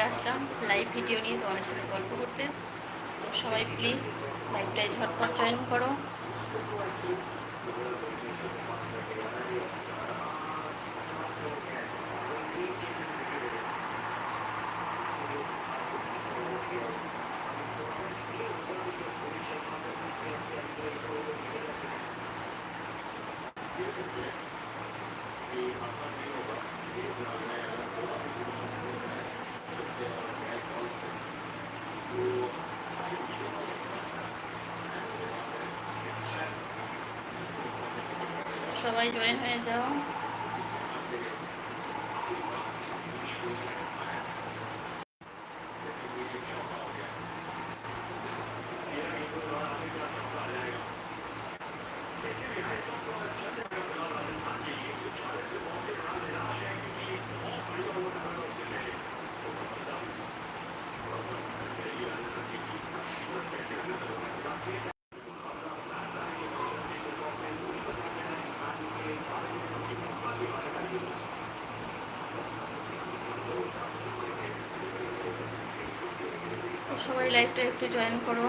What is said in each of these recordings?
চলে আসলাম live video নিয়ে তোমাদের সাথে গল্প করতে। তো সবাই প্লিজ লাইভটায় ঝটপট জয়েন করো। তো সবাই জয়েন হয়ে যাও তো সবাই লাইভটা একটু জয়েন করো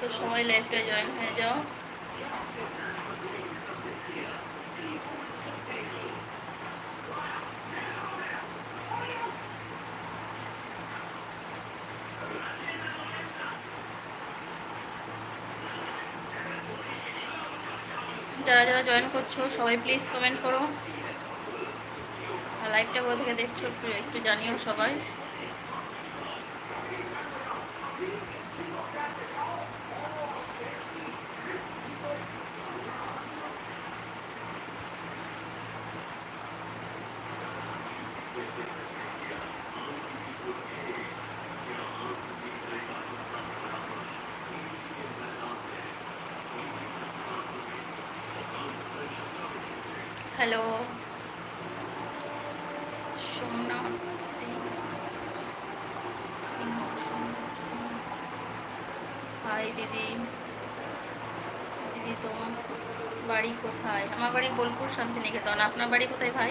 তো সবাই লাইভটা জয়েন হয়ে যাও। যারা যারা জয়েন করছ, সবাই প্লিজ কমেন্ট করো। লাইভটা কোথা থেকে দেখছ একটু জানিও সবাই। হ্যালো সোমনাথ সিং সোমনাথ হাই দিদি। দিদি, তোমার বাড়ি কোথায়? আমার বাড়ি বোলপুর শান্তিনিকেতন। আপনার বাড়ি কোথায় ভাই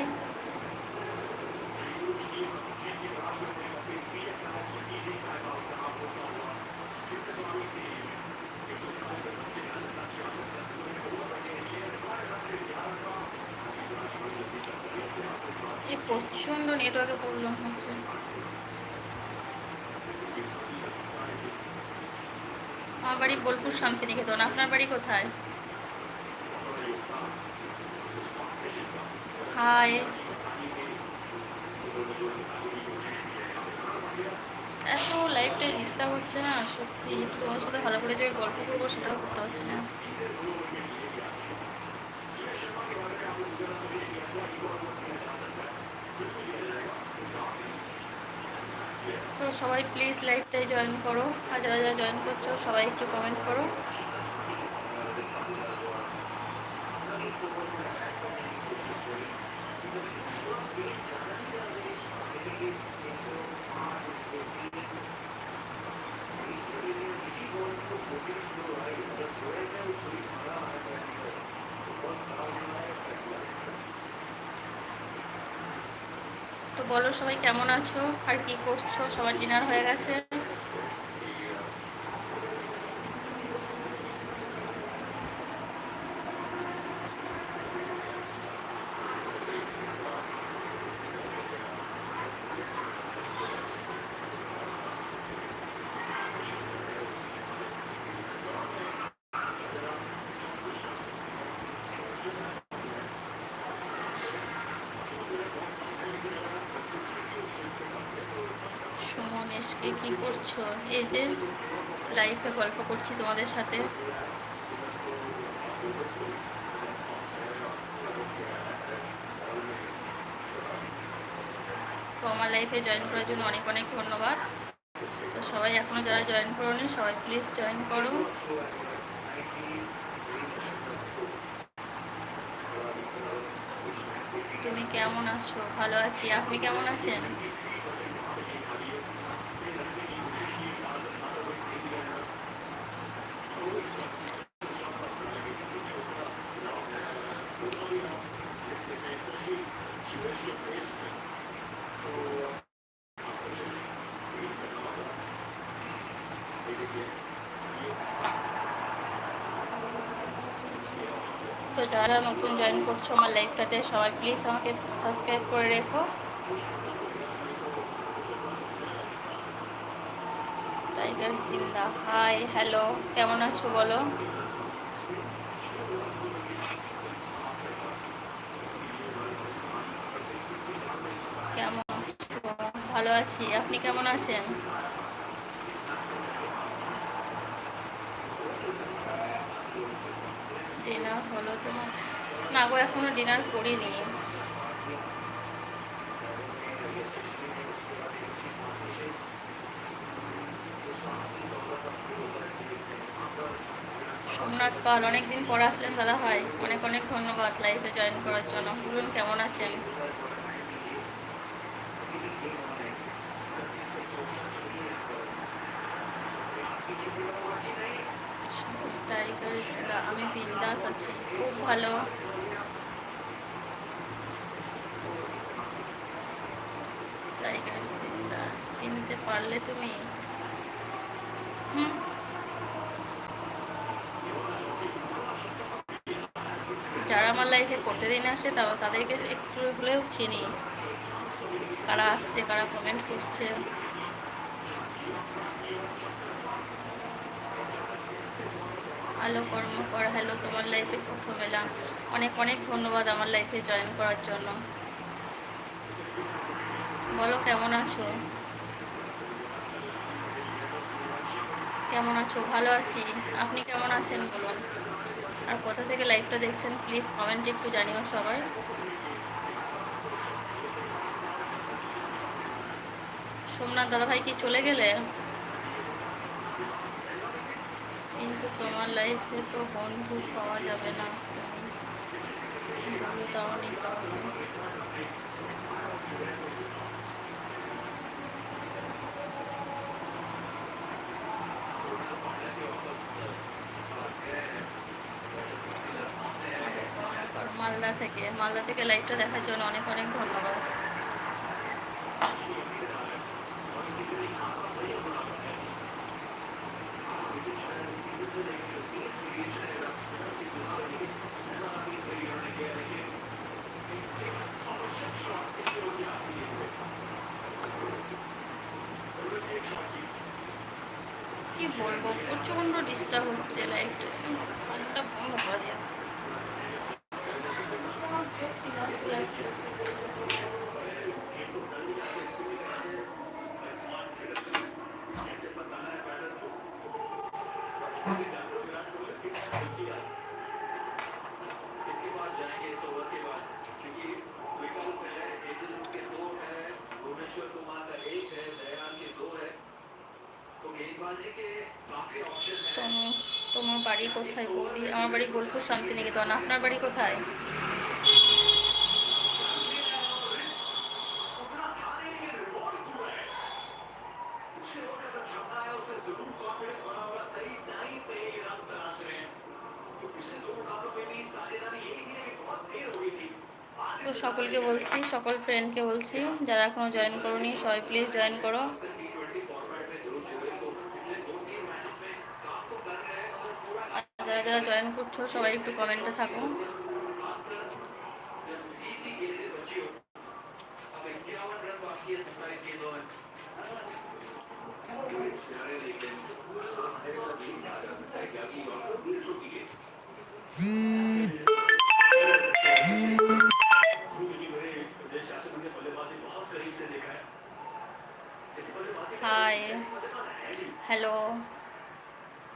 এই প্রচণ্ড নেটওয়ার্কে প্রবলেম হচ্ছে আমার বাড়ি বোলপুর শান্তিনিকেতন আপনার বাড়ি কোথায় হাই এত লাইফটাই ডিস্টার্ব হচ্ছে না, সত্যি। তোমার সাথে ভালো করে যে গল্প করব, সেটাও করতে হচ্ছে না। তো সবাই প্লিজ লাইভটাই জয়েন করো। আর যারা যারা জয়েন করছ, সবাই একটু কমেন্ট করো। বলো সবাই কেমন আছো? আর কি করছ? সবার ডিনার হয়ে গেছে। কে করছ? এই যে লাইফে গল্প করছি তোমাদের সাথে। তো আমার লাইফে জয়েন করার জন্য অনেক অনেক ধন্যবাদ। তো সবাই এখনও যারা জয়েন করোনি, সবাই প্লিজ জয়েন করো। তুমি কেমন আছো? ভালো আছি। আপনি কেমন আছেন? যারা নতুন জয়েন করছ আমার লাইফটাতে সবাই প্লিজ আমাকে সাবস্ক্রাইব করে রেখো। টাইগার জিন্দা হাই হ্যালো কেমন আছো বলো? কেমন আছো? ভালো আছি, আপনি কেমন আছেন ডিনার হলো তোমার না ডিনার করিনি। সোমনাথ পাল, অনেকদিন পর আসলেন দাদা ভাই। অনেক অনেক ধন্যবাদ লাইফে জয়েন করার জন্য। বলুন, কেমন আছেন? আমি বিন্দাস আছি। খুব ভালো টাইগার জিন্দা চিনতে পারলে তুমি হুম যারা আমার লাইফে প্রতিদিন আসে তা তাদেরকে একটু হলেও চিনি। কারা আসছে, কারা কমেন্ট করছে। আলো কর্মকর হ্যালো তোমার লাইফে প্রথম এলাম। অনেক অনেক ধন্যবাদ আমার লাইফে জয়েন করার জন্য। বলো, কেমন আছো? কেমন আছো? ভালো আছি। আপনি কেমন আছেন বলুন। আর কোথা থেকে লাইভটা দেখছেন প্লিজ কমেন্টে একটু জানিও সবাই। সোমনাথ দাদাভাই কি চলে গেলে? কিন্তু তোমার লাইফে তো বন্ধু পাওয়া যাবে না। তুমি তাহলে কাউকে মালদা থেকে, মালদা থেকে লাইভটা দেখার জন্য অনেক অনেক ধন্যবাদ। কি বলব, প্রচণ্ড ডিস্টার্ব হচ্ছে লাইফটা একটা বন্ধ করা যাচ্ছে তোমার তোমার বাড়ি কোথায় বৌদি আমার বাড়ি বোলপুর শান্তিনিকেতন। আপনার বাড়ি কোথায়? তো সকলকে বলছি, সকল ফ্রেন্ডকে বলছি, যারা এখনও জয়েন করোনি, সবাই প্লিজ জয়েন করো আর যারা জয়েন করছ সবাই একটু কমেন্টে থাকো।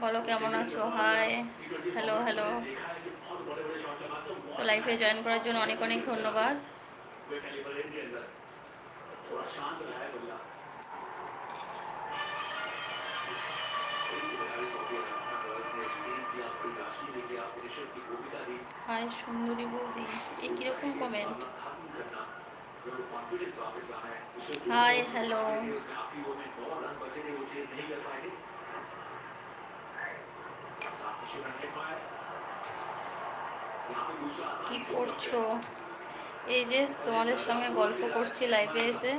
বলো কেমন আছো? হাই হ্যালো হ্যালো তো লাইফে জয়েন করার জন্য অনেক অনেক ধন্যবাদ। হাই সুন্দরী বৌদি। এই কীরকম কমেন্ট হাই হ্যালো কি করছ? এই যে তোমাদের সঙ্গে গল্প করছি লাইভে এসে।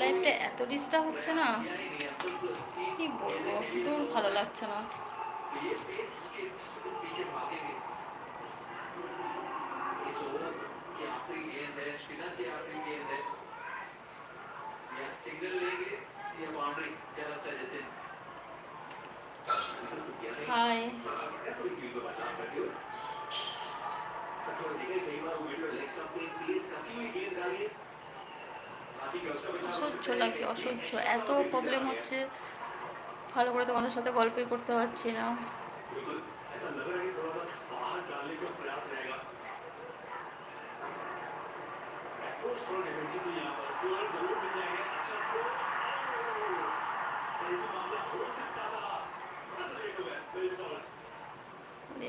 লাইভটা এত ডিস্টার্ব হচ্ছে না? কি বলব? দূর ভালো লাগছে না। অসহ্য লাগে অসহ্য। এত প্রবলেম হচ্ছে। ভালো করে তোমাদের সাথে গল্পই করতে পারছি না।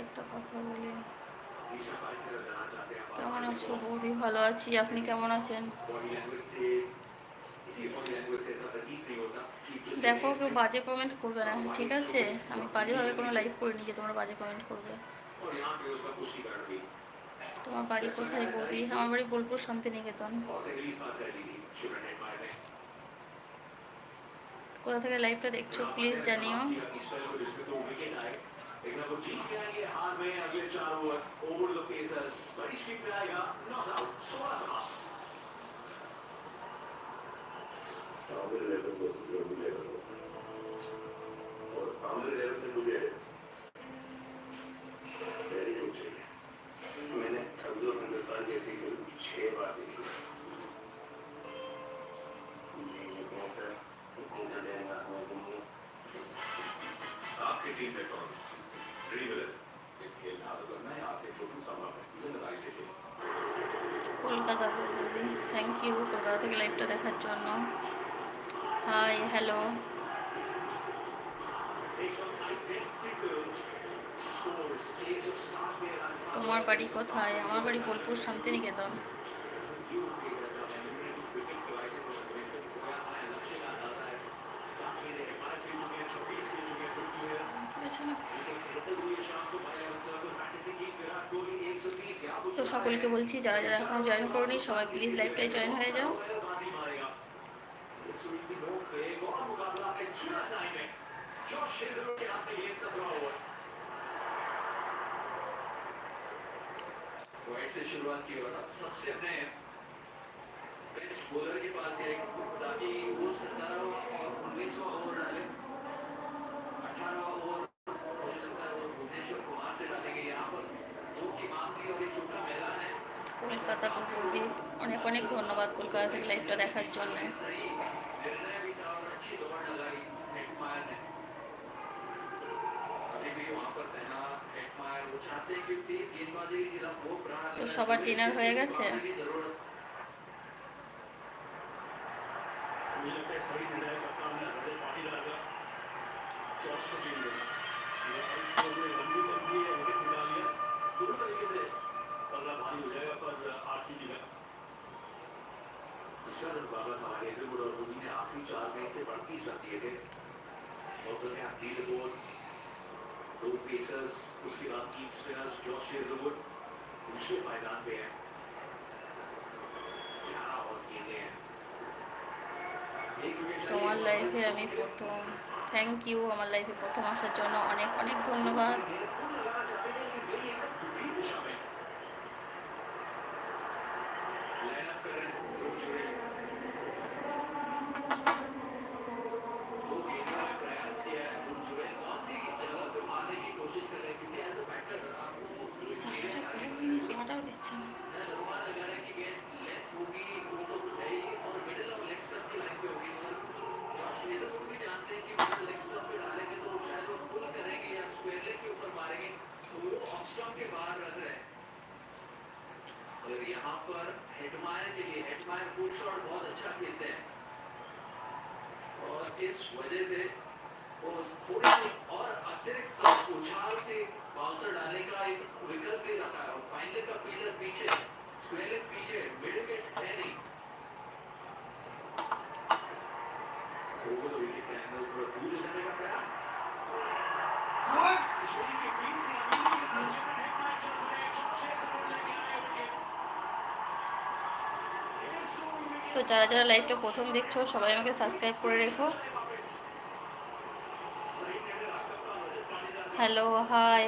একটা কথা বলি। কেমন আছো? বৌদি ভালো আছি। আপনি কেমন আছেন? দেখো, কেউ বাজে কমেন্ট করবে না, ঠিক আছে? আমি বাজেভাবে কোনো লাইভ করিনি যে তোমরা বাজে কমেন্ট করবে। তোমার বাড়ি কোথায়, বৌদি? আমার বাড়ি বোলপুর শান্তিনিকেতন। কোথা থেকে লাইভটা দেখছ প্লিজ জানিও। लेकिन अब जीत के आएँगे हार में अगले चार ओवर ओवर द पेसर्स बड़ी स्पीड पे आएगा नॉट आउट सोलह समाप्त। লাইভটা দেখার জন্য। হাই হ্যালো তোমার বাড়ি কোথায়? আমার বাড়ি বোলপুর শান্তিনিকেতন। তো সকলকে বলছি, যারা যারা এখনও জয়েন করনি, সবাই প্লিজ লাইভটাই জয়েন হয়ে যাও। और फिर यहाँ लीड बोर्ड दो पेसर्स उसके बाद तीन स्पिनर्स जॉश हेजलवुड We তোমার লাইফে আমি প্রথম থ্যাংক ইউ আমার লাইফে প্রথম আসার জন্য অনেক অনেক ধন্যবাদ। যারা যারা লাইভটা প্রথম দেখছ, সবাই আমাকে সাবস্ক্রাইব করে রেখো। হ্যালো হাই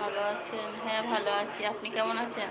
ভালো আছেন? হ্যাঁ ভালো আছি। আপনি কেমন আছেন?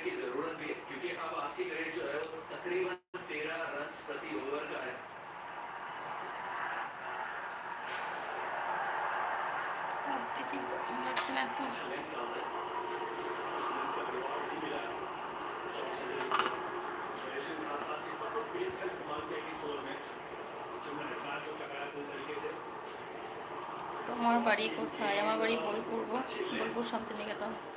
की ज़रूरत भी है क्योंकि अब आस्किंग रेट जो है तकरीबन तेरह रन प्रति ओवर का है আপনি কি গরম লাগছে না তো তোমার বাড়ি কোথায় আমার বাড়ি বোলপুর গো বোলপুর শান্তিনিকেতন তো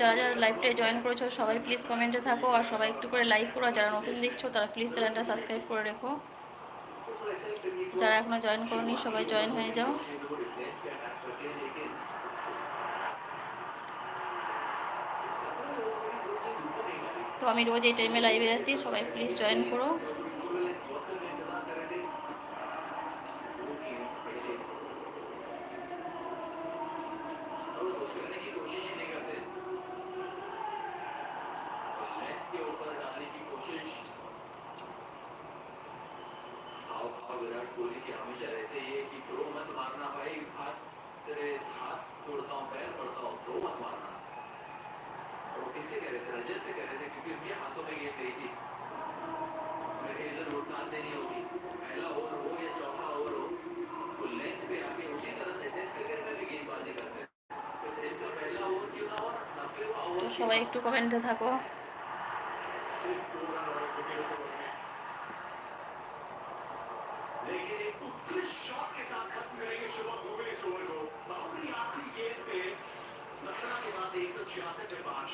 যারা যারা লাইভটা জয়েন করেছ, সবাই প্লিজ কমেন্টে থাকো আর সবাই একটু করে লাইক করো। যারা নতুন দেখছ, তারা প্লিজ চ্যানেলটা সাবস্ক্রাইব করে রেখো। যারা এখনও জয়েন করনি, সবাই জয়েন হয়ে যাও। তো আমি রোজ এই টাইমে লাইভে আসি সবাই প্লিজ জয়েন করো। तोड़ता हूँ पैर पड़ता हूँ थ्रो मत मारना और वो किससे कह रहे थे रजत से कह रहे थे क्योंकि उनके हाथों में गेंद गई थी अगर हेजल वुड ना देनी होगी पहला ओवर हो या चौथा ओवर हो वो लेंथ पे आके उसी तरह से टेस्ट क्रिकेट में भी गेंदबाजी करते हैं तो इनका पहला ओवर क्यों ना हो नब्बेवा তো ओवर সবাই একটু কমেন্টে থাকো बाद एक सौ छियासठ पे पांच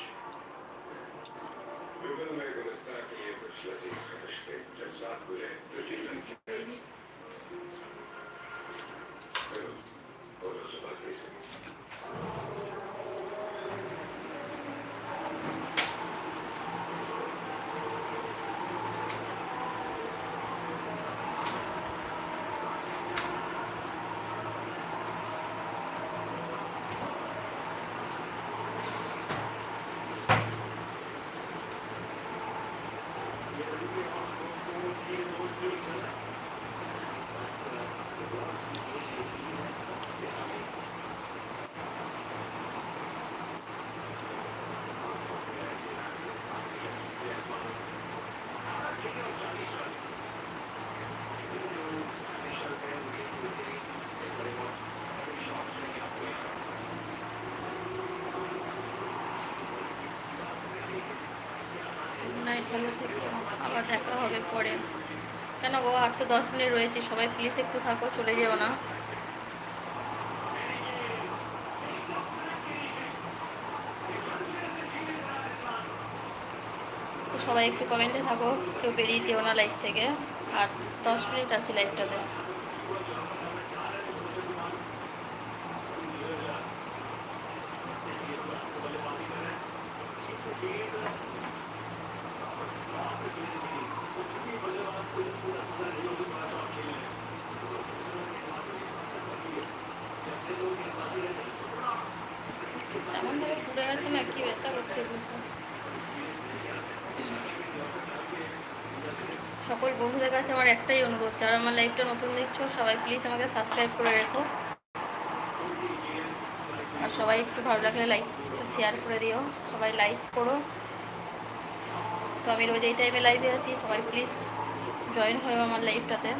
Bugün Megalist'taki yıldızları karıştı. Cezat bile ödülün আবার দেখা হবে পরে। কেন গো? আর তো দশ মিনিট রয়েছে। সবাই প্লিজ একটু থাকো, চলে যেও না। সবাই একটু কমেন্টে থাকো, কেউ বেরিয়ে যেও না লাইভ থেকে। আর দশ মিনিট আছি লাইভটাতে তেমন ভাবে পুড়ে গেছে না, কি সকল বন্ধুদের কাছে আমার একটাই অনুরোধ, যারা আমার লাইভটা নতুন দেখছ, সবাই প্লিজ আমাকে সাবস্ক্রাইব করে রেখো। আর সবাই একটু ভালো লাগলে লাইকটা শেয়ার করে দিও, সবাই লাইক করো। তো আমি রোজ এই টাইমে লাইভে আছি, সবাই প্লিজ জয়েন হয়েও আমার লাইভটাতে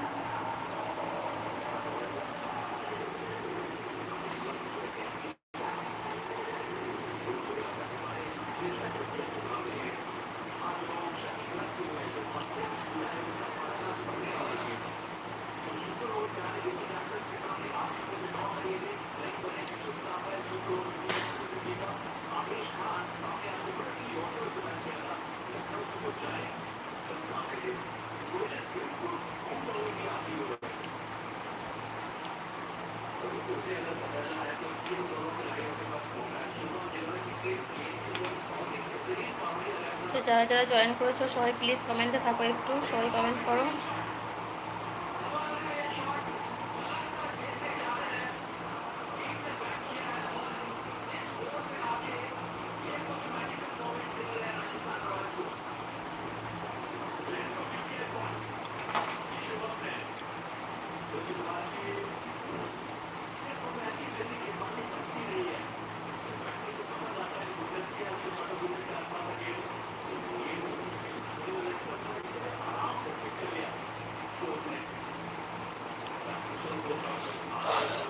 যারা যারা জয়েন করেছ সবাই প্লিজ কমেন্টে থাকো একটু সবাই কমেন্ট করো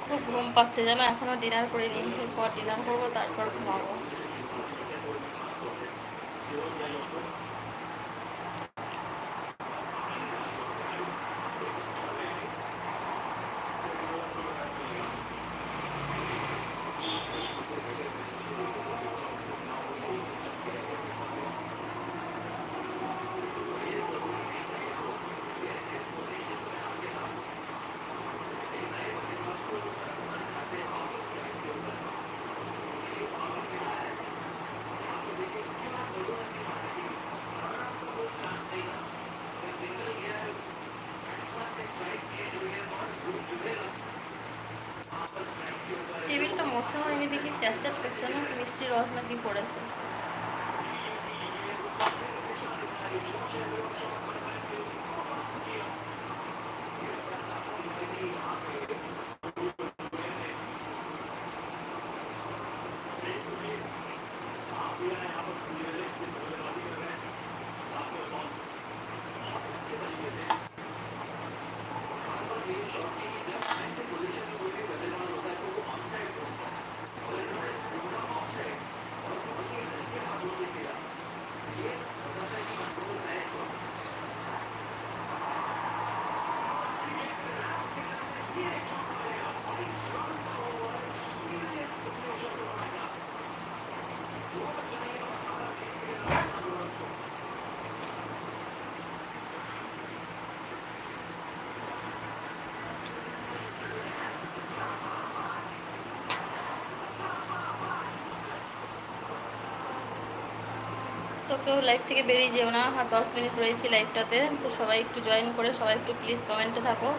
খুব ঘুম পাচ্ছে যেন এখনও ডিনার করিনি এরপর ডিনার করব তারপর ঘুমাবো। দেখি চ্যাট করছে না মিষ্টি রস নাকি পড়েছে। তো কেউ লাইভ থেকে বেরিয়ে যেও না। দশ মিনিট রয়েছে লাইভটাতে তো সবাই একটু জয়েন করে, সবাই একটু প্লিজ কমেন্টে থাকো।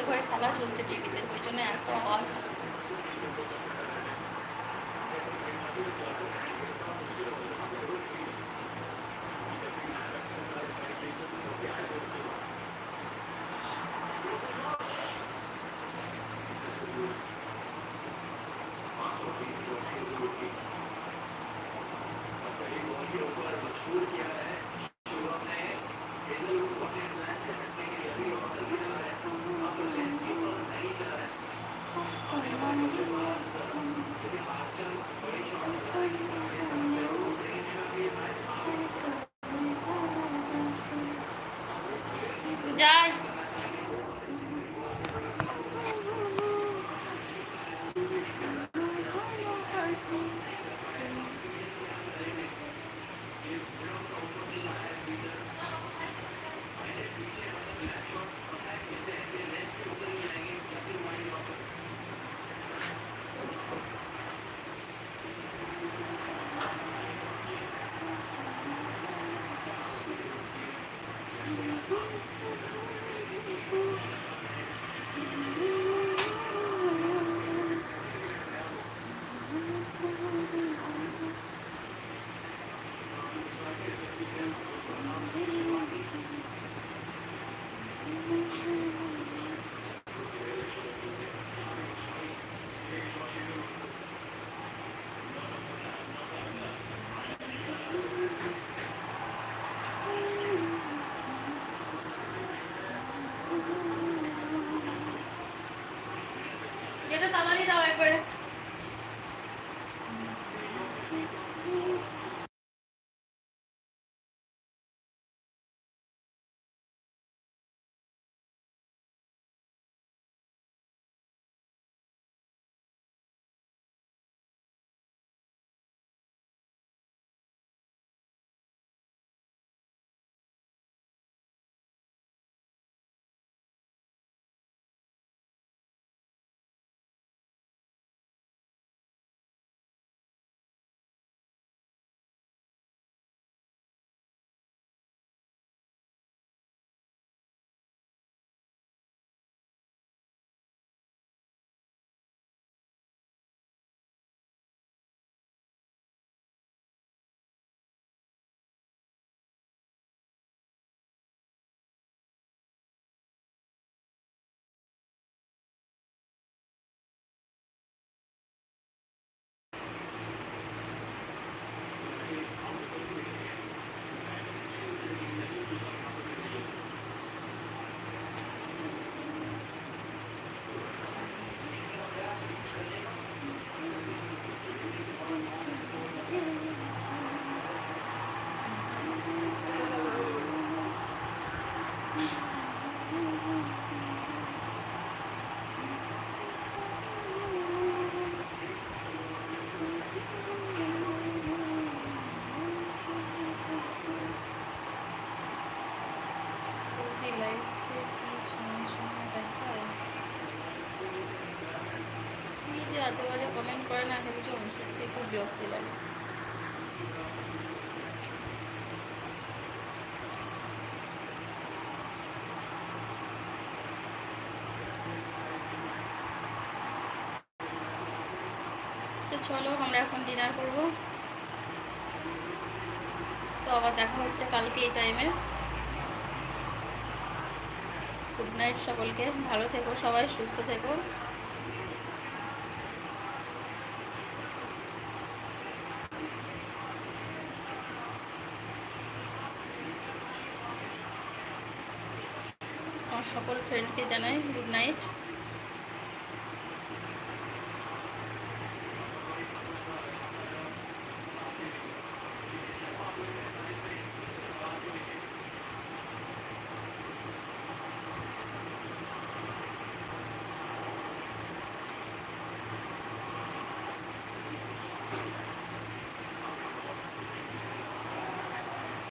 আমাদের ঘরে খেলা চলছে টিভিতে ওই জন্য এত আওয়াজ। চলো, আমরা এখন ডিনার করব। তো আবার দেখা হচ্ছে কালকে এই টাইমে গুড নাইট সকলকে, ভালো থেকো, সবাই সুস্থ থেকো।